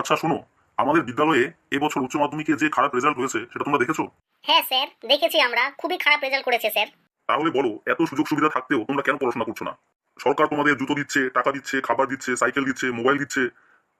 আচ্ছা শোনো। আমাদের বিদ্যালয়ে এবছর উচ্চ মাধ্যমিকে যে খারাপ রেজাল্ট হয়েছে সেটা তোমরা দেখেছ? হ্যাঁ স্যার। দেখেছি আমরা। খুবই খারাপ রেজাল্ট করেছে স্যার। তাহলে বলো এত সুযোগ সুবিধা থাকতেও তোমরা কেন পড়াশোনা করছ না? সরকার তোমাদের জুতো দিচ্ছে টাকা দিচ্ছে খাবার দিচ্ছে সাইকেল দিচ্ছে মোবাইল দিচ্ছে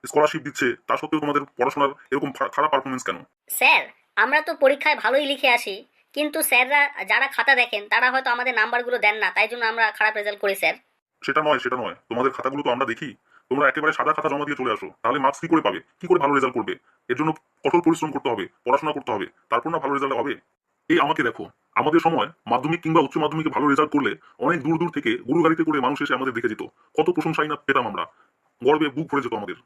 স্কলারশিপ দিচ্ছে তা সত্ত্বেও তোমাদের পড়াশোনার এরকম খারাপ পারফরমেন্স কেন? স্যার আমরা তো পরীক্ষায় ভালোই লিখে আসি। কিন্তু স্যাররা যারা খাতা দেখেন তারা হয়তো আমাদের নাম্বারগুলো দেন না তাই জন্য আমরা খারাপ রেজাল্ট করি স্যার। সেটা নয় সেটা নয়। তোমাদের খাতাগুলো তো আমরা দেখি। তোমরা একেবারে সাদা খাতা জমা দিয়ে চলে আসো, তাহলে মার্কস কি করে পাবে? কি করে ভালো রেজাল্ট করবে? এর জন্য কঠোর পরিশ্রম করতে হবে, পড়াশোনা করতে হবে, তারপর না ভালো রেজাল্ট হবে? এই আমাকে দেখো, আমাদের সময় মাধ্যমিক কিংবা উচ্চ মাধ্যমিকে ভালো রেজাল্ট করলে অনেক দূর দূর থেকে গুরু গাড়িতে করে মানুষ এসে আমাদের দেখে যেত। কত প্রশংসাই না পেতাম আমরা। গর্বে বুক ভরে যেত আমাদের।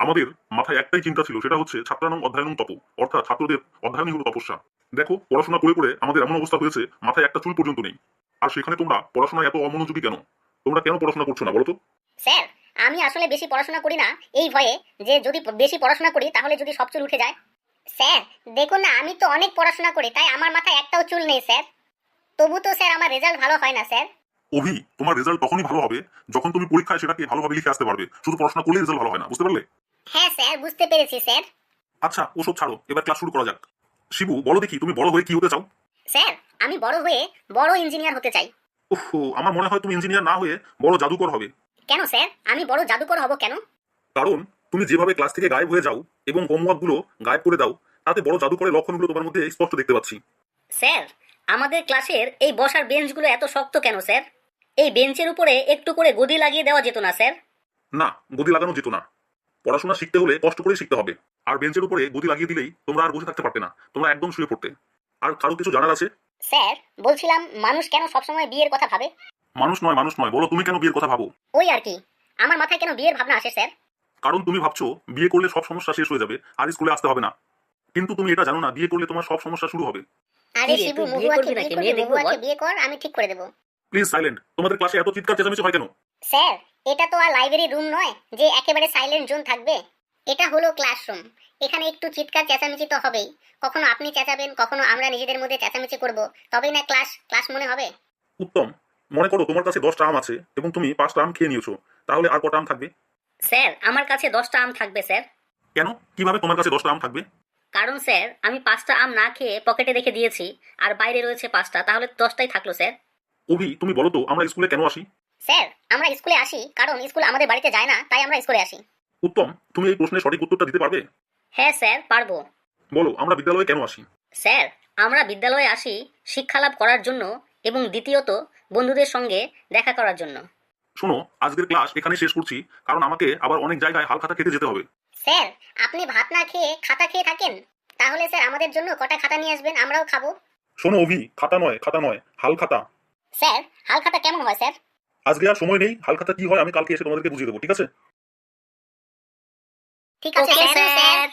আমাদের মাথায় একটাই চিন্তা ছিল, সেটা হচ্ছে ছাত্রানং অধ্যয়নং তপ, অর্থাৎ ছাত্রদের অধ্যয়নই হলো তপস্যা। দেখো, পড়াশোনা করে করে আমাদের এমন অবস্থা হয়েছে, মাথায় একটা চুল পর্যন্ত নেই। আর সেখানে তোমরা পড়াশোনায় এত অমনোযোগী কেন? তোমরা কেন পড়াশোনা করছ না, বলো তো? স্যার আমি আসলে বেশি পড়াশোনা করি না এই ভয়ে যে যদি বেশি পড়াশোনা করি তাহলে যদি সব চুল উঠে যায়। স্যার দেখুন না আমি তো অনেক পড়াশোনা করি তাই আমার মাথায় একটাও চুল নেই স্যার। তবু তো স্যার আমার রেজাল্ট ভালো হয় না স্যার। অভি তোমার রেজাল্ট তখনই ভালো হবে যখন তুমি পরীক্ষায় সেটাকে ভালোভাবে লিখে আসতে পারবে। শুধু পড়াশোনা করলেই রেজাল্ট ভালো হয় না বুঝতে পারলে? হ্যাঁ স্যার বুঝতে পেরেছি স্যার। আচ্ছা ওসব ছাড়ো এবার ক্লাস শুরু করা যাক। শিবু বলো দেখি তুমি বড় হয়ে কি হতে চাও? স্যার আমি বড় হয়ে বড় ইঞ্জিনিয়ার হতে চাই। ওহো আমার মনে হয় তুমি ইঞ্জিনিয়ার না হয়ে বড় জাদুকর হবে। কেন স্যার? আমি বড় জাদুকর হব কেন? কারণ তুমি যেভাবে ক্লাস থেকে গায়েব হয়ে যাও এবং হোমওয়ার্কগুলো গায়েব করে দাও তাতে বড় জাদুকরের লক্ষণগুলো তোমার মধ্যে স্পষ্ট দেখতে পাচ্ছি। স্যার আমাদের ক্লাসের এই বসার বেঞ্চগুলো এত শক্ত কেন স্যার? এই বেঞ্চের উপরে একটু করে গদি লাগিয়ে দেওয়া যেত না স্যার? না গদি লাগানো যেত না। পড়াশোনা শিখতে হলে কষ্ট করে শিখতে হবে। আর বেঞ্চের উপরে গদি লাগিয়ে দিলেই তোমরা আর বসে থাকতে পারতে না তোমরা একদম শুয়ে পড়তে। আর কারও কিছু জানার আছে? স্যার বলছিলাম মানুষ কেন সবসময় বিয়ের কথা ভাবে? মানুষ নয় মানুষ নয় বলো তুমি কেন বিয়ের কথা ভাবো? ওই আর কি। আমার মাথায় কেন বিয়ের ভাবনা আসে স্যার? কারণ তুমি ভাবছ বিয়ে করলে সব সমস্যা শেষ হয়ে যাবে আর স্কুলে আসতে হবে না। কিন্তু তুমি এটা জানো না বিয়ে করলে তোমার সব সমস্যা শুরু হবে। আরে শিবু মহুয়াকে বিয়ে করবি মেয়ে দেখব মহুয়াকে বিয়ে কর আমি ঠিক করে দেবো। প্লিজ সাইলেন্ট তোমাদের ক্লাসে এত চিৎকার চেঁচামেচি হয় কেন? স্যার এটা তো আর লাইব্রেরি রুম নয় যে একেবারে সাইলেন্ট জোন থাকবে। এটা হলো ক্লাসরুম এখানে একটু চিৎকার চেঁচামেচি তো হবেই। কখনো আপনি চেঁচাবেন কখনো আমরা নিজেদের মধ্যে চেঁচামেচি করব। তবেই না ক্লাস ক্লাস মনে হবে? উত্তম মনে করো তোমার কাছে দশটা আম আছে এবং তুমি পাঁচটা আম খেয়ে নিয়েছো তাহলে আর কটা আম থাকবে? স্যার আমার কাছে দশটা আম থাকবে স্যার। কেন? কীভাবে তোমার কাছে দশটা আম থাকবে? কারণ স্যার আমি পাঁচটা আম না খেয়ে পকেটে রেখে দিয়েছি আর বাইরে রয়েছে পাঁচটা তাহলে দশটাই থাকল স্যার। অভি তুমি বলো তো আমরা স্কুলে কেন আসি? স্যার আমরা স্কুলে আসি কারণ স্কুল আমাদের বাড়িতে যায় না তাই আমরা স্কুলে আসি। উত্তম তুমি এই প্রশ্নের সঠিক উত্তরটা দিতে পারবে? হ্যাঁ স্যার পারব। বলো আমরা বিদ্যালয়ে কেন আসি? স্যার আমরা বিদ্যালয়ে আসি শিক্ষালাভ করার জন্য এবং দ্বিতীয়ত বন্ধুদের সঙ্গে দেখা করার জন্য। শোনো আজকের ক্লাস এখানে শেষ করছি কারণ আমাকে আবার অনেক জায়গায় হাল খাতা খেতে যেতে হবে। স্যার আপনি ভাত না খেয়ে খাতা খেয়ে থাকেন? তাহলে স্যার আমাদের জন্য কটা খাতা নিয়ে আসবেন আমরাও খাব। শোনো অভি খাতা নয় খাতা নয় হাল খাতা স্যার হাল খাতা কেমন হয় স্যার? আজকে আর সময় নেই হাল খাতা কি হয় আমি কালকে এসে তোমাদেরকে বুঝিয়ে দেবো ঠিক আছে? ঠিক আছে স্যার স্যার।